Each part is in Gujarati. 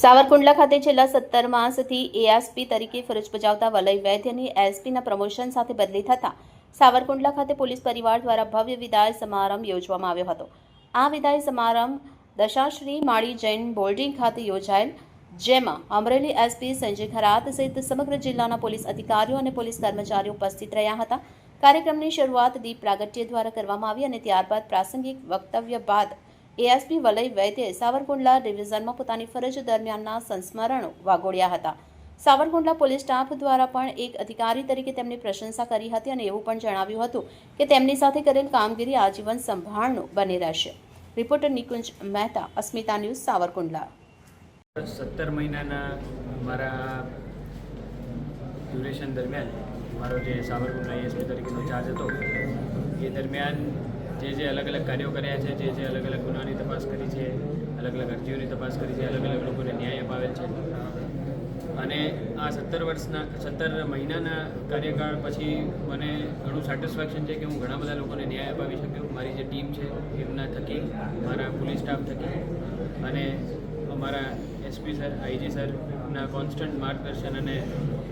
સાવરકુંડલા ખાતે છેલ્લા સત્તર માસથી એએસપી તરીકે ફરજ બજાવતા વલય વૈદ્યની એસપીના પ્રમોશન સાથે બદલી થતાં સાવરકુંડલા ખાતે પોલીસ પરિવાર દ્વારા ભવ્ય વિદાય સમારંભ યોજવામાં આવ્યો હતો. આ વિદાય સમારંભ દશાશ્રી માળી જૈન બોલ્ડિંગ ખાતે યોજાયેલ, જેમાં અમરેલી એસપી સંજય ખરાત સહિત સમગ્ર જિલ્લાના પોલીસ અધિકારીઓ અને પોલીસ કર્મચારીઓ ઉપસ્થિત રહ્યા હતા. કાર્યક્રમની શરૂઆત દીપ પ્રાગટ્ય દ્વારા કરવામાં આવી અને ત્યારબાદ પ્રાસંગિક વક્તવ્ય બાદ એએસપી વલય વૈદ્યે સાવરકુંડલા ડિવિઝનમાં પોતાની ફરજ દરમિયાનના સંસ્મરણો વાગોળ્યા હતા. સાવરકુંડલા પોલીસ સ્ટાફ દ્વારા પણ એક અધિકારી તરીકે તેમની પ્રશંસા કરી હતી અને એવું પણ જણાવ્યું હતું કે તેમની સાથે કરેલ કામગીરી આજીવન સંભાળનું બની રહેશે. Reporter Nikunj Mehta, Asmita news Savarkundla. સત્તર મહિનાના મારા ડ્યુરેશન દરમિયાન મારો જે સાવરકુંડલા એસપી તરીકેનો ચાર્જ હતો, એ દરમિયાન જે જે અલગ અલગ કાર્યો કર્યા છે, જે જે અલગ અલગ ગુનાની તપાસ કરી છે, અલગ અલગ અરજીઓની તપાસ કરી છે, અલગ અલગ લોકોને ન્યાય અપાવેલ છે. અને આ સત્તર વર્ષના, સત્તર મહિનાના કાર્યકાળ પછી મને ઘણું સેટિસ્ફેક્શન છે કે હું ઘણા બધા લોકોને ન્યાય અપાવી શક્યો. મારી જે ટીમ છે, એમના થકી, મારા પોલીસ સ્ટાફ થકી અને અમારા એસપી સર આઈજી સરના કોન્સ્ટન્ટ માર્ગદર્શન અને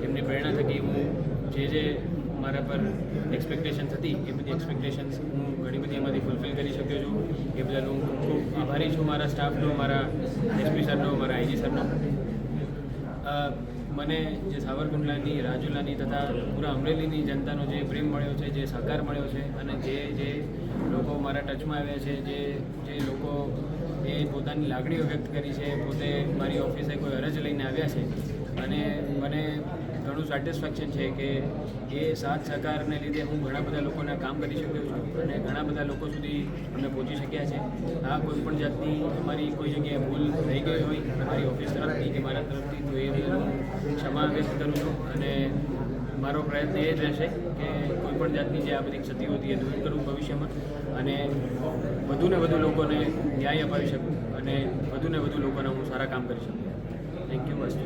એમની પ્રેરણા થકી હું જે જે મારા પર એક્સપેક્ટેશન્સ હતી એ બધી એક્સપેક્ટેશન્સ હું ઘણી બધી એમાંથી ફૂલફિલ કરી શક્યો છું. એ બદલ હું ખૂબ આભારી છું મારા સ્ટાફનો મારા એસપી સરનો, મારા આઈજી સરનો. મને જે સાવરકુંડલાની, રાજુલાની તથા પૂરા અમરેલીની જનતાનો જે પ્રેમ મળ્યો છે, જે સહકાર મળ્યો છે અને જે જે લોકો મારા ટચમાં આવ્યા છે, જે જે લોકો એ પોતાની લાગણીઓ વ્યક્ત કરી છે, પોતે મારી ઓફિસે કોઈ અરજ લઈને આવ્યા છે અને મને ઘણું સેટિસ્ફેક્શન છે કે એ સાથ સહકારને લીધે હું ઘણા બધા લોકોના કામ કરી શક્યો છું અને ઘણા બધા લોકો સુધી અમે પહોંચી શક્યા છે. આ કોઈ પણ જાતની અમારી કોઈ જગ્યાએ ભૂલ થઈ ગઈ હોય, અમારી ઓફિસ તરફથી કે મારા તરફથી, તો એ હું ક્ષમા વ્યક્ત કરું છું અને મારો પ્રયત્ન એ જ રહેશે કે કોઈ પણ જાતની જે આ બધી ક્ષતિ હતી એ દૂર કરું ભવિષ્યમાં અને વધુને વધુ લોકોને ન્યાય અપાવી શકું અને વધુને વધુ લોકોના હું સારા કામ કરી શકું. Thank you bus